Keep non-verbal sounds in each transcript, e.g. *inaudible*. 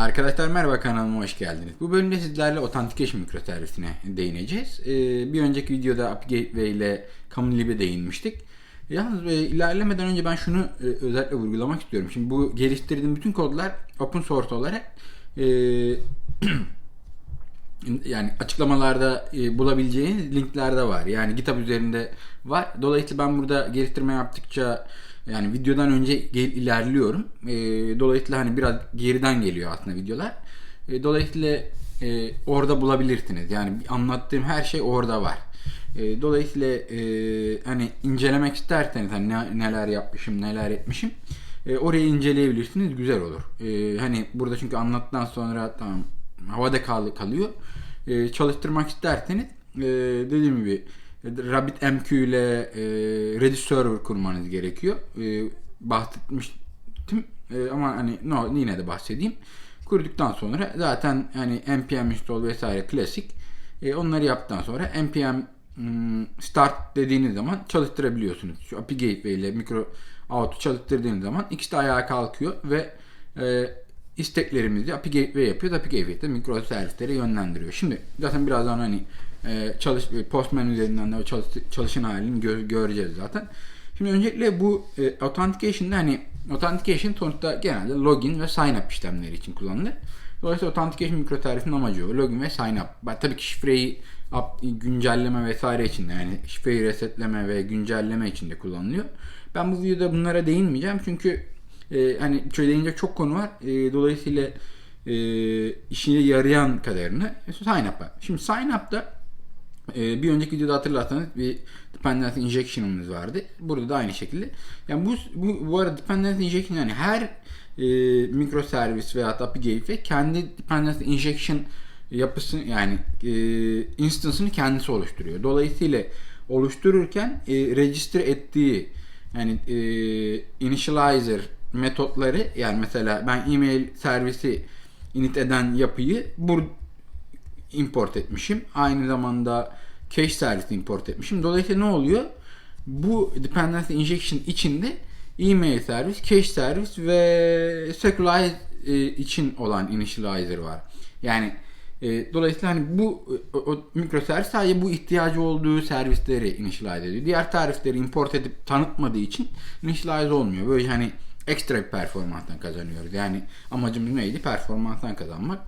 Arkadaşlar merhaba kanalıma hoş geldiniz. Bu bölümde sizlerle Authentication mikroservisine değineceğiz. Ee, bir önceki videoda API Gateway ile Communalib'e değinmiştik. Yalnız e, ilerlemeden önce ben şunu e, özellikle vurgulamak istiyorum. Şimdi bu geliştirdiğim bütün kodlar open source olarak e, *clears throat* yani açıklamalarda bulabileceğiniz linklerde var. Yani GitHub üzerinde var. Dolayısıyla ben burada geliştirme yaptıkça yani videodan önce gel, ilerliyorum. E, dolayısıyla hani biraz geriden geliyor aslında videolar. E, dolayısıyla e, orada bulabilirsiniz. Yani anlattığım her şey orada var. E, dolayısıyla e, hani incelemek isterseniz hani ne, neler yapmışım, neler etmişim e, orayı inceleyebilirsiniz. Güzel olur. E, hani burada çünkü anlattıktan sonra tamam havada kal, kalıyor. E, çalıştırmak isterseniz e, dediğim gibi RabbitMQ ile e, Redis server kurmanız gerekiyor. E, bahsetmiştim e, ama hani no, yine de bahsedeyim. Kurduktan sonra zaten hani npm install vesaire klasik e, onları yaptıktan sonra npm hmm, start dediğiniz zaman çalıştırabiliyorsunuz. Şu API Gateway ile Micro Out'u çalıştırdığınız zaman ikisi de ayağa kalkıyor ve e, isteklerimizi API Gateway yapıyor. API Gateway de mikro servislere yönlendiriyor. Şimdi zaten birazdan hani e, çalış, Postman üzerinden de çalış, çalışın halini gö, göreceğiz zaten. Şimdi öncelikle bu e, Authentication'da hani Authentication sonuçta genelde login ve sign up işlemleri için kullanılır. Dolayısıyla Authentication mikroservisinin amacı o. Login ve sign up. Tabii ki şifreyi güncelleme vesaire için de yani şifreyi resetleme ve güncelleme için de kullanılıyor. Ben bu videoda bunlara değinmeyeceğim çünkü e, hani değinecek çok konu var. E, dolayısıyla e, işine yarayan kadarını sign up'a. Şimdi sign up'ta e, bir önceki videoda hatırlarsanız bir dependency injection'ımız vardı. Burada da aynı şekilde. Yani bu bu, bu arada dependency injection yani her e, mikroservis veya API gateway kendi dependency injection yapısı yani e, instance'ını kendisi oluşturuyor. Dolayısıyla oluştururken e, register ettiği yani e, initializer metotları yani mesela ben email servisi init eden yapıyı bu import etmişim. Aynı zamanda cache servisi import etmişim. Dolayısıyla ne oluyor? Bu dependency injection içinde email servis, cache servis ve Secularize e, için olan initializer var. Yani e, dolayısıyla hani bu o, o mikroservis sadece bu ihtiyacı olduğu servisleri initialize ediyor. Diğer tarifleri import edip tanıtmadığı için initialize olmuyor. Böyle hani ekstra bir performanstan kazanıyoruz. Yani amacımız neydi? Performanstan kazanmak.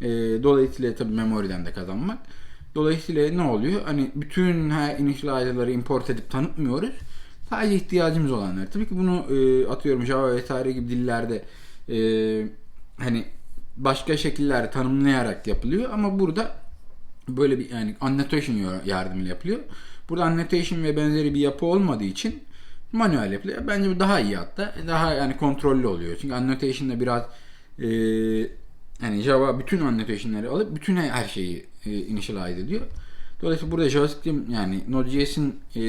E, dolayısıyla tabii memoriden de kazanmak. Dolayısıyla ne oluyor? Hani bütün her initializer'ları import edip tanıtmıyoruz. Sadece ihtiyacımız olanlar. Tabii ki bunu e, atıyorum Java vesaire gibi dillerde e, hani başka şekillerde tanımlayarak yapılıyor ama burada böyle bir yani annotation yardımıyla yapılıyor. Burada annotation ve benzeri bir yapı olmadığı için manuel yapılıyor. Bence bu daha iyi hatta. Daha yani kontrollü oluyor. Çünkü annotation'da biraz e, yani Java bütün annotation'ları alıp bütün her şeyi e, initialize ediyor. Dolayısıyla burada JavaScript'in yani Node.js'in e,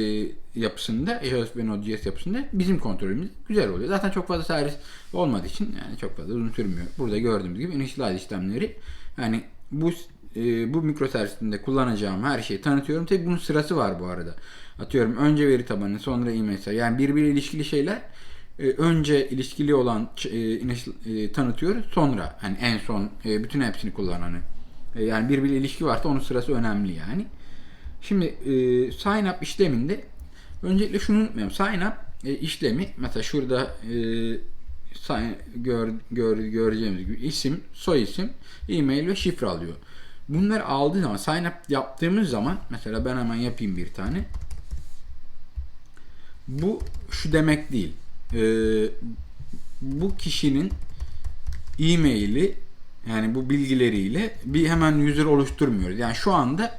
yapısında, JavaScript ve Node.js yapısında bizim kontrolümüz güzel oluyor. Zaten çok fazla servis olmadığı için yani çok fazla uzun sürmüyor. Burada gördüğümüz gibi initialize işlemleri yani bu e, bu mikroservisinde kullanacağım her şeyi tanıtıyorum. Tabi bunun sırası var bu arada. Atıyorum önce veri tabanı sonra e-mail yani birbiriyle ilişkili şeyler e, önce ilişkili olan e, e, tanıtıyoruz sonra hani en son e, bütün hepsini kullananı. E, yani birbiriyle ilişki varsa onun sırası önemli yani. Şimdi e, sign up işleminde öncelikle şunu unutmayalım. Sign up e, işlemi mesela şurada e, sign, gör, gör, göreceğimiz gibi isim, soy isim, e-mail ve şifre alıyor. Bunları aldığı zaman sign up yaptığımız zaman mesela ben hemen yapayım bir tane. Bu şu demek değil. E, bu kişinin e-maili yani bu bilgileriyle bir hemen user oluşturmuyoruz. Yani şu anda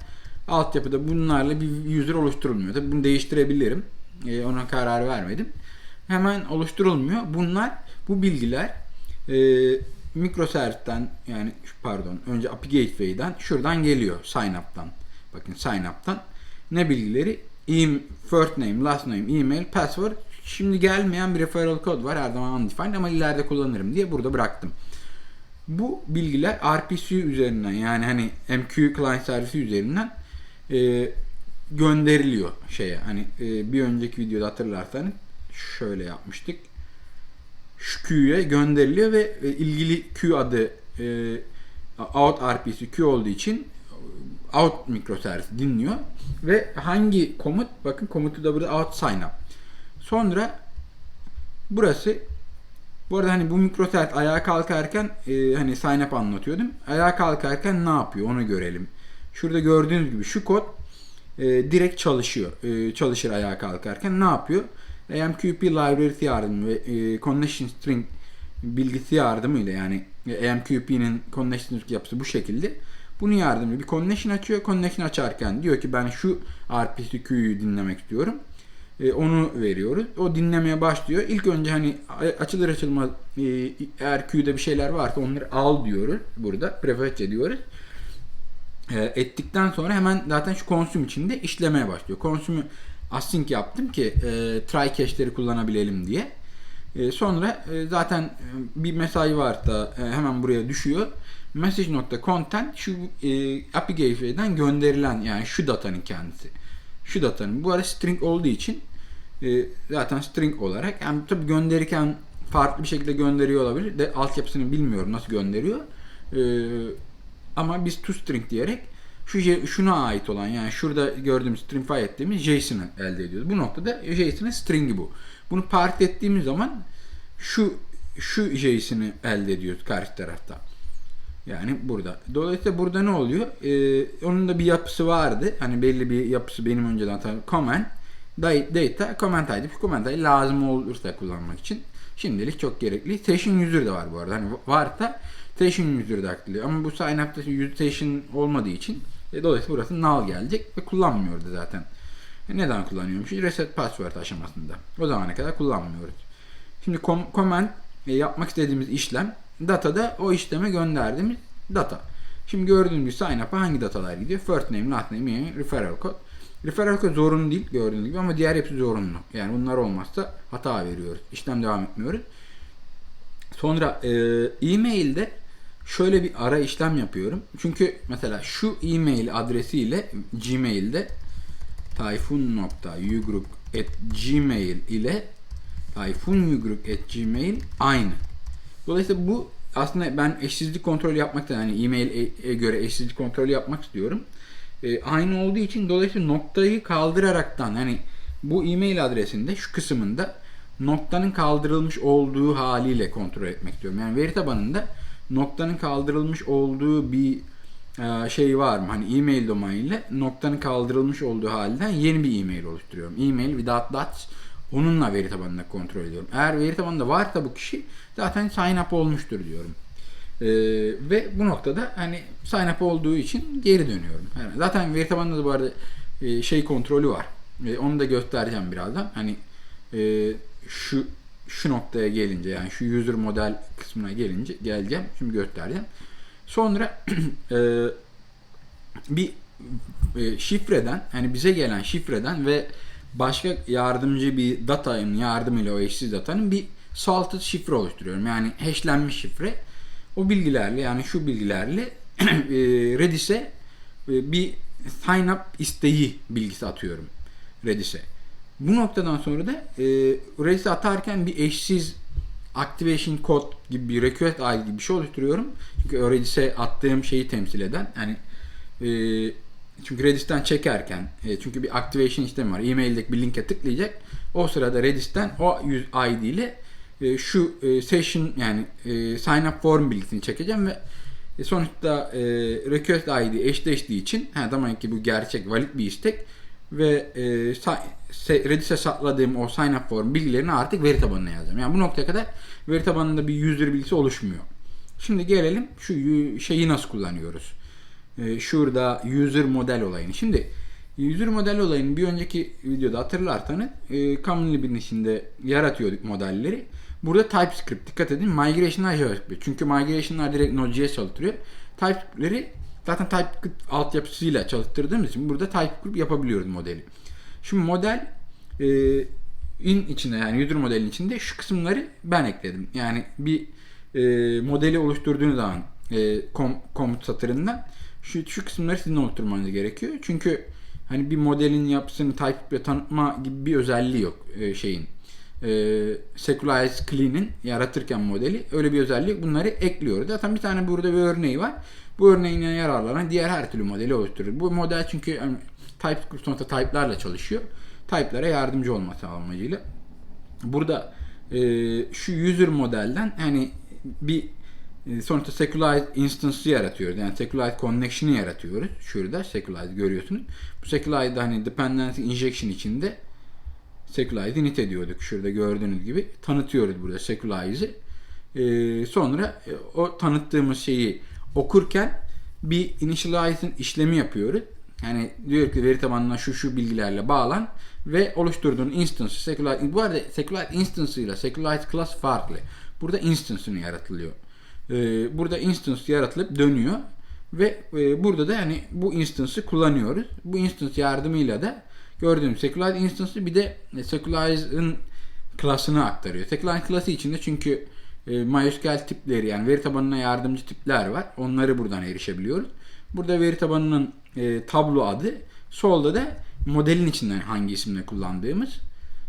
altyapıda bunlarla bir user oluşturulmuyor. Tabii bunu değiştirebilirim. Ee, ona karar vermedim. Hemen oluşturulmuyor. Bunlar bu bilgiler e, microservisten yani pardon önce API Gateway'den şuradan geliyor sign up'tan. Bakın sign up'tan ne bilgileri? E first name, last name, email, password. Şimdi gelmeyen bir referral kod var her zaman undefined ama ileride kullanırım diye burada bıraktım. Bu bilgiler RPC üzerinden yani hani MQ client servisi üzerinden e, gönderiliyor şeye. Hani e, bir önceki videoda hatırlarsanız şöyle yapmıştık. Şu Q'ya gönderiliyor ve e, ilgili Q adı e, out RPC Q olduğu için out mikroservis dinliyor ve hangi komut bakın komutu da burada out sign up. Sonra burası bu arada hani bu mikroservis ayağa kalkarken e, hani sign up anlatıyordum. Ayağa kalkarken ne yapıyor onu görelim. Şurada gördüğünüz gibi şu kod e, direkt çalışıyor. E, çalışır ayağa kalkarken ne yapıyor? AMQP library'si yardımı ve e, connection string bilgisi yardımıyla yani AMQP'nin connection yapısı bu şekilde. Bunun yardımıyla bir connection açıyor. Connection açarken diyor ki ben şu RPCQ'yu dinlemek istiyorum. E, onu veriyoruz. O dinlemeye başlıyor. İlk önce hani açılır açılmaz e, eğer Q'da bir şeyler varsa onları al diyoruz burada. Prefetch ediyoruz. E, ettikten sonra hemen zaten şu consume içinde işlemeye başlıyor. Consume'u async yaptım ki e, try cache'leri kullanabilelim diye. E, sonra e, zaten e, bir mesai varsa e, hemen buraya düşüyor. Message.content şu e, API Gateway'den gönderilen yani şu datanın kendisi. Şu datanın. Bu arada string olduğu için e, zaten string olarak yani tabii gönderirken farklı bir şekilde gönderiyor olabilir. De altyapısını bilmiyorum nasıl gönderiyor. E, ama biz toString diyerek şu şuna ait olan yani şurada gördüğümüz stringify ettiğimiz JSON'ı elde ediyoruz. Bu noktada JSON'ın string'i bu. Bunu part ettiğimiz zaman şu şu JSON'ı elde ediyoruz karşı tarafta. Yani burada. Dolayısıyla burada ne oluyor? Ee, onun da bir yapısı vardı. Hani belli bir yapısı benim önceden tabii. Comment, data, comment ID. Comment ID lazım olursa kullanmak için. Şimdilik çok gerekli. Session user de var bu arada. Hani varsa session user de aktarılıyor. Ama bu sign up'ta session olmadığı için e, dolayısıyla burası null gelecek ve kullanmıyordu zaten. E, neden kullanıyormuş? Reset password aşamasında. O zamana kadar kullanmıyoruz. Şimdi com- comment e, yapmak istediğimiz işlem datada o işleme gönderdiğimiz data. Şimdi gördüğünüz gibi sign up'a hangi datalar gidiyor? First name, last name, yani referral code. Referral code zorunlu değil gördüğünüz gibi ama diğer hepsi zorunlu. Yani bunlar olmazsa hata veriyoruz. İşlem devam etmiyoruz. Sonra e, e-mail'de şöyle bir ara işlem yapıyorum. Çünkü mesela şu e-mail adresiyle Gmail'de tayfun.ugroup@gmail ile tayfunyugroup@gmail aynı. Dolayısıyla bu aslında ben eşsizlik kontrolü yapmak da yani e-mail'e göre eşsizlik kontrolü yapmak istiyorum. E, aynı olduğu için dolayısıyla noktayı kaldıraraktan hani bu e-mail adresinde şu kısmında noktanın kaldırılmış olduğu haliyle kontrol etmek istiyorum. Yani veri tabanında noktanın kaldırılmış olduğu bir e, şey var mı? Hani e-mail domainiyle noktanın kaldırılmış olduğu halden yeni bir e-mail oluşturuyorum. E-mail without dots onunla veri tabanında kontrol ediyorum. Eğer veri tabanında varsa bu kişi zaten sign up olmuştur diyorum. Ee, ve bu noktada hani sign up olduğu için geri dönüyorum. Yani zaten veri tabanında da bu arada e, şey kontrolü var. E, onu da göstereceğim birazdan. Hani e, şu şu noktaya gelince yani şu user model kısmına gelince geleceğim. Şimdi göstereceğim. Sonra *clears throat* e, bir e, şifreden hani bize gelen şifreden ve başka yardımcı bir data'nın yardımıyla o eşsiz datanın bir salted şifre oluşturuyorum. Yani hashlenmiş şifre. O bilgilerle yani şu bilgilerle *clears throat* e, Redis'e e, bir sign up isteği bilgisi atıyorum Redis'e. Bu noktadan sonra da e, Redis'e atarken bir eşsiz activation code gibi bir request ID gibi bir şey oluşturuyorum. Çünkü Redis'e attığım şeyi temsil eden yani çünkü Redis'ten çekerken e, çünkü bir activation işlemi var. E-mail'deki bir linke tıklayacak. O sırada Redis'ten o ID ile e, şu e, session yani e, sign up form bilgisini çekeceğim ve sonuçta request ID eşleştiği için ha, tamam ki bu gerçek valid bir istek ve Redis'e sakladığım o sign up form bilgilerini artık veri tabanına yazacağım. Yani bu noktaya kadar veri tabanında bir user bilgisi oluşmuyor. Şimdi gelelim şu şeyi nasıl kullanıyoruz. E, şurada user model olayını. Şimdi user model olayını bir önceki videoda hatırlarsanız e, common lib'in içinde yaratıyorduk modelleri. Burada TypeScript dikkat edin. Migration'lar JavaScript. Çünkü migration'lar direkt Node.js çalıştırıyor. TypeScript'leri zaten TypeScript altyapısıyla çalıştırdığımız için burada TypeScript yapabiliyoruz modeli. Şimdi model e, in içinde yani user modelin içinde şu kısımları ben ekledim. Yani bir e, modeli oluşturduğunuz zaman e, kom, komut satırından şu, şu kısımları sizin oluşturmanız gerekiyor. Çünkü hani bir modelin yapısını TypeScript'le tanıtma gibi bir özelliği yok e, şeyin e, Secularize Clean'in yaratırken modeli öyle bir özellik bunları ekliyoruz. Zaten bir tane burada bir örneği var. Bu örneğinden yararlanan diğer her türlü modeli oluşturur. Bu model çünkü yani, TypeScript sonuçta type'larla çalışıyor. Type'lara yardımcı olması amacıyla. Burada e, şu user modelden hani bir e, sonuçta Secularize instance'ı yaratıyoruz. Yani Secularize connection'ı yaratıyoruz. Şurada Secularize görüyorsunuz. Bu Secularize'da hani dependency injection içinde Secularize'i init ediyorduk. Şurada gördüğünüz gibi tanıtıyoruz burada Secularize'i. Ee, sonra e, o tanıttığımız şeyi okurken bir initialize'ın işlemi yapıyoruz. Yani diyor ki veri tabanına şu şu bilgilerle bağlan ve oluşturduğun instance Secularize, bu arada Secularize instance ile Secularize class farklı. Burada instance'ını yaratılıyor. Ee, burada instance yaratılıp dönüyor ve e, burada da yani bu instance'ı kullanıyoruz. Bu instance yardımıyla da gördüğünüz Secularize instance'ı bir de Secularize'ın klasını aktarıyor. Secularize klası içinde çünkü e, MySQL tipleri yani veri tabanına yardımcı tipler var. Onları buradan erişebiliyoruz. Burada veri tabanının e, tablo adı. Solda da modelin içinden hangi isimle kullandığımız.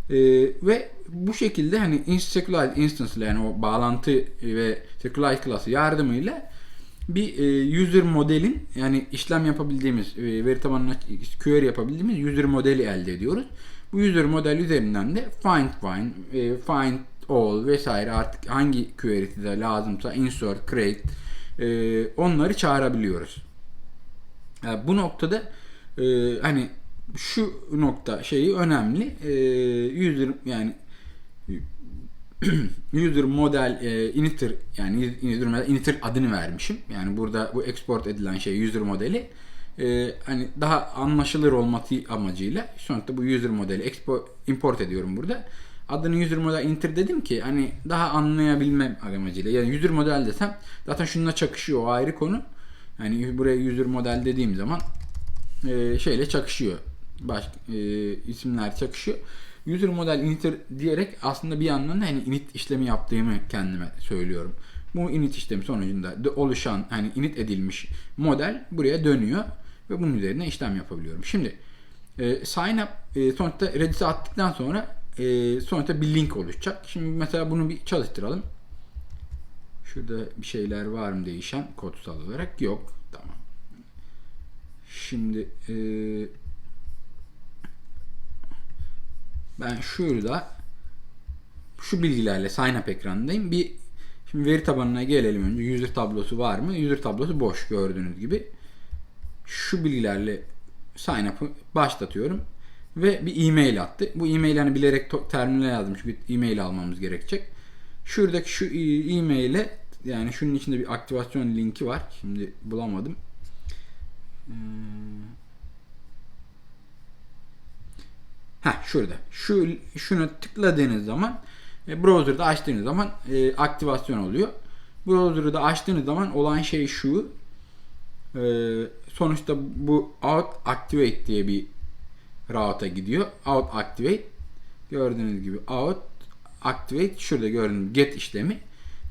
E, ve bu şekilde hani Secularize instance ile yani o bağlantı ve Secularize klası yardımıyla bir e, user modelin yani işlem yapabildiğimiz e, veri tabanına query yapabildiğimiz user modeli elde ediyoruz. Bu user model üzerinden de find find, e, find all vesaire artık hangi query size lazımsa insert, create e, onları çağırabiliyoruz. Yani bu noktada e, hani şu nokta şeyi önemli. E, user yani *clears throat* user model e, initer yani user model initer adını vermişim. Yani burada bu export edilen şey user modeli e, hani daha anlaşılır olması amacıyla sonuçta bu user modeli export, import ediyorum burada. Adını user model inter dedim ki hani daha anlayabilmem amacıyla. Yani user model desem zaten şununla çakışıyor o ayrı konu. Yani buraya user model dediğim zaman e, şeyle çakışıyor. Başka e, isimler çakışıyor. User model init diyerek aslında bir yandan da hani init işlemi yaptığımı kendime söylüyorum. Bu init işlemi sonucunda oluşan hani init edilmiş model buraya dönüyor ve bunun üzerine işlem yapabiliyorum. Şimdi e, sign up e, sonuçta Redis'e attıktan sonra e, sonuçta bir link oluşacak. Şimdi mesela bunu bir çalıştıralım. Şurada bir şeyler var mı değişen kodsal olarak? Yok. Tamam. Şimdi eee ben şurada şu bilgilerle sign up ekranındayım. Bir şimdi veri tabanına gelelim önce. User tablosu var mı? User tablosu boş gördüğünüz gibi. Şu bilgilerle sign up'ı başlatıyorum ve bir e-mail attı. Bu e-mail hani bilerek terminale yazdım çünkü e-mail almamız gerekecek. Şuradaki şu e-mail'e yani şunun içinde bir aktivasyon linki var. Şimdi bulamadım. Hmm. Ha şurada. Şu şunu tıkladığınız zaman e, browser'da açtığınız zaman e, aktivasyon oluyor. Browser'ı da açtığınız zaman olan şey şu. E, sonuçta bu out activate diye bir route'a gidiyor. Out activate gördüğünüz gibi out activate şurada gördüğünüz get işlemi.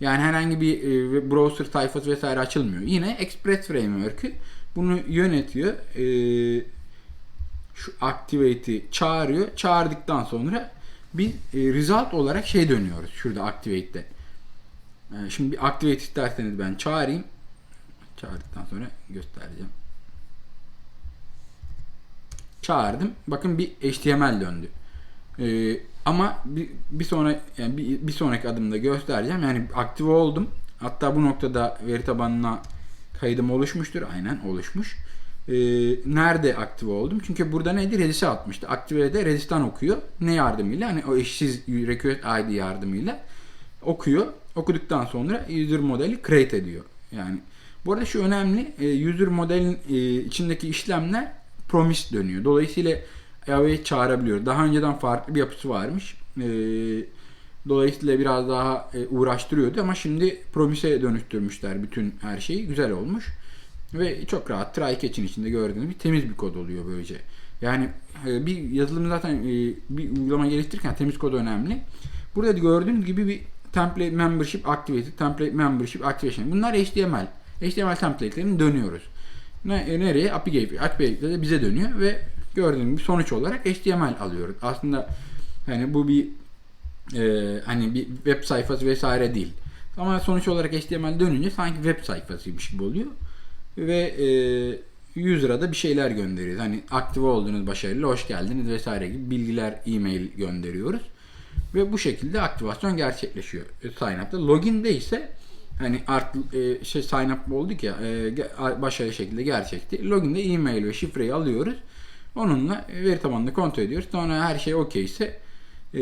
Yani herhangi bir e, browser sayfası vesaire açılmıyor. Yine Express Framework'ü bunu yönetiyor. E, şu activate'i çağırıyor. Çağırdıktan sonra bir e, result olarak şey dönüyoruz şurada activate'de. E, şimdi bir activate isterseniz ben çağırayım. Çağırdıktan sonra göstereceğim. Çağırdım. Bakın bir HTML döndü. E, ama bir, bir sonra yani bir, bir sonraki adımda göstereceğim. Yani aktive oldum. Hatta bu noktada veri tabanına kaydım oluşmuştur. Aynen oluşmuş e, nerede aktive oldum? Çünkü burada neydi? Redis'e atmıştı. Aktive'de Redis'ten okuyor. Ne yardımıyla? Hani o eşsiz request ID yardımıyla okuyor. Okuduktan sonra user modeli create ediyor. Yani bu arada şu önemli. E, user modelin e, içindeki işlemler promise dönüyor. Dolayısıyla AWS çağırabiliyor. Daha önceden farklı bir yapısı varmış. E, dolayısıyla biraz daha e, uğraştırıyordu ama şimdi promise'e dönüştürmüşler bütün her şeyi. Güzel olmuş. Ve çok rahat try catch'in içinde gördüğünüz bir temiz bir kod oluyor böylece. Yani e, bir yazılım zaten e, bir uygulama geliştirirken temiz kod önemli. Burada gördüğünüz gibi bir template membership activated, template membership activation. Bunlar HTML. HTML template'lerini dönüyoruz. E, nereye? API Gateway. API bize dönüyor ve gördüğünüz gibi sonuç olarak HTML alıyoruz. Aslında yani bu bir Ee, hani bir web sayfası vesaire değil. Ama sonuç olarak HTML dönünce sanki web sayfasıymış gibi oluyor. Ve e, user'a da bir şeyler gönderiyoruz. Hani aktive oldunuz başarılı, hoş geldiniz vesaire gibi bilgiler, e-mail gönderiyoruz. Ve bu şekilde aktivasyon gerçekleşiyor e, sign up'ta. Login'de ise hani art e, şey sign up olduk ya e, başarılı şekilde gerçekti. Login'de e-mail ve şifreyi alıyoruz. Onunla veri tabanını kontrol ediyoruz. Sonra her şey okey ise e,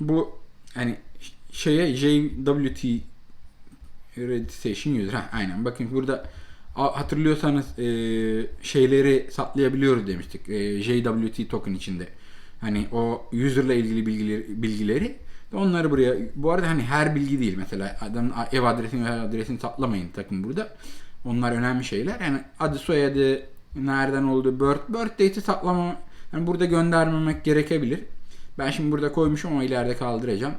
bu hani şeye JWT Registration User. Ha, aynen. Bakın burada hatırlıyorsanız e, şeyleri saklayabiliyoruz demiştik. E, JWT token içinde. Hani o user'la ilgili bilgileri, bilgileri onları buraya bu arada hani her bilgi değil mesela adamın ev adresini ve adresini saklamayın takın burada. Onlar önemli şeyler. Yani adı soyadı nereden olduğu birth, birth date'i saklama yani burada göndermemek gerekebilir. Ben şimdi burada koymuşum ama ileride kaldıracağım.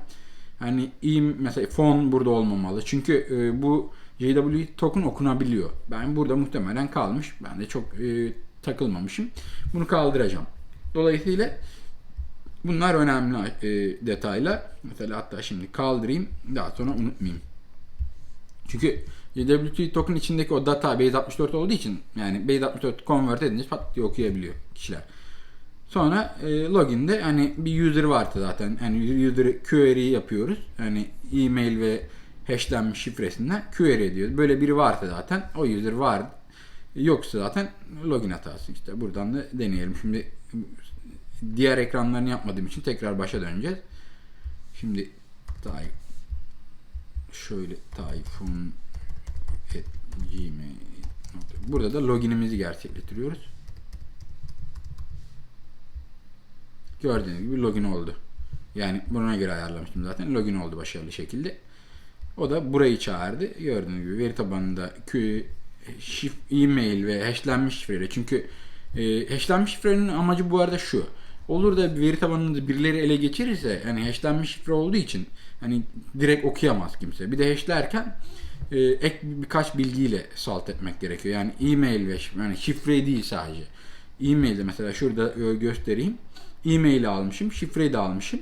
Hani iyi mesela fon burada olmamalı. Çünkü e, bu JW token okunabiliyor. Ben burada muhtemelen kalmış. Ben de çok e, takılmamışım. Bunu kaldıracağım. Dolayısıyla bunlar önemli e, detaylar. Mesela hatta şimdi kaldırayım. Daha sonra unutmayayım. Çünkü JWT token içindeki o data base 64 olduğu için yani base 64 convert edince pat diye okuyabiliyor kişiler. Sonra e, login'de hani bir user vardı zaten. Yani user query yapıyoruz. Hani e-mail ve hashlenmiş şifresinden query ediyoruz. Böyle biri vardı zaten. O user var. Yoksa zaten login hatası işte. Buradan da deneyelim. Şimdi diğer ekranlarını yapmadığım için tekrar başa döneceğiz. Şimdi tay şöyle tayfun gmail Burada da loginimizi gerçekleştiriyoruz. Gördüğünüz gibi login oldu. Yani buna göre ayarlamıştım zaten. Login oldu başarılı şekilde. O da burayı çağırdı. Gördüğünüz gibi veri tabanında e-mail ve hashlenmiş şifreyle. Çünkü e, hashlenmiş şifrenin amacı bu arada şu. Olur da veri tabanını birileri ele geçirirse yani hashlenmiş şifre olduğu için hani direkt okuyamaz kimse. Bir de hashlerken e, ek birkaç bilgiyle salt etmek gerekiyor. Yani e-mail ve yani şifre değil sadece. E-mail'de mesela şurada göstereyim. E-mail'i almışım, şifreyi de almışım.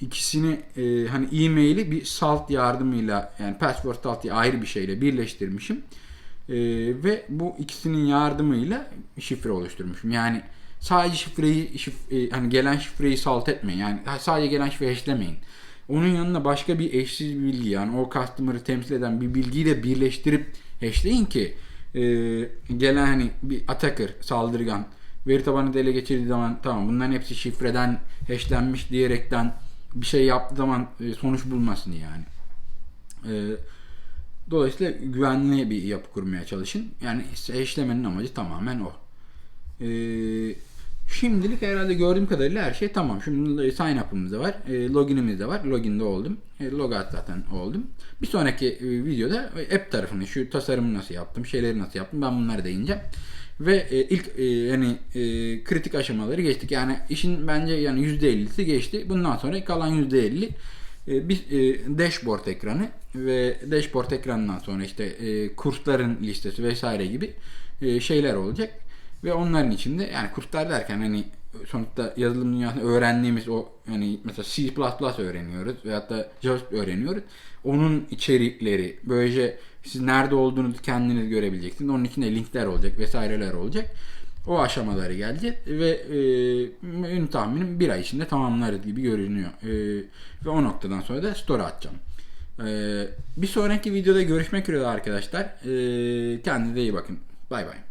İkisini e, hani e-mail'i bir salt yardımıyla yani password salt diye ayrı bir şeyle birleştirmişim. E, ve bu ikisinin yardımıyla şifre oluşturmuşum. Yani sadece şifreyi şif, e, hani gelen şifreyi salt etmeyin. Yani sadece gelen şifreyi hashlemeyin. Onun yanına başka bir eşsiz bilgi yani o customer'ı temsil eden bir bilgiyi de birleştirip hashleyin ki e, gelen hani bir attacker, saldırgan veri tabanını da ele geçirdiği zaman tamam bunların hepsi şifreden hashlenmiş diyerekten bir şey yaptığı zaman e, sonuç bulmasın yani. E, dolayısıyla güvenli bir yapı kurmaya çalışın. Yani hashlemenin amacı tamamen o. E, şimdilik herhalde gördüğüm kadarıyla her şey tamam. Şimdi sign up'ımız da var. E, login'imiz de var. Login'de oldum. E, logout zaten oldum. Bir sonraki videoda app tarafını, şu tasarımı nasıl yaptım, şeyleri nasıl yaptım ben bunları değineceğim. Ve e, ilk e, yani e, kritik aşamaları geçtik. Yani işin bence yani %50'si geçti. Bundan sonra kalan %50 e, bir e, dashboard ekranı ve dashboard ekranından sonra işte e, kursların listesi vesaire gibi e, şeyler olacak. Ve onların içinde yani kurslar derken hani sonuçta yazılım dünyasında öğrendiğimiz o hani mesela C++ öğreniyoruz veyahut da JavaScript öğreniyoruz. Onun içerikleri böylece siz nerede olduğunuzu kendiniz görebileceksiniz. Onun içinde linkler olacak vesaireler olacak. O aşamaları gelecek ve e, benim tahminim bir ay içinde tamamlarız gibi görünüyor. E, ve o noktadan sonra da store atacağım. E, bir sonraki videoda görüşmek üzere arkadaşlar. E, kendinize iyi bakın. Bay bay.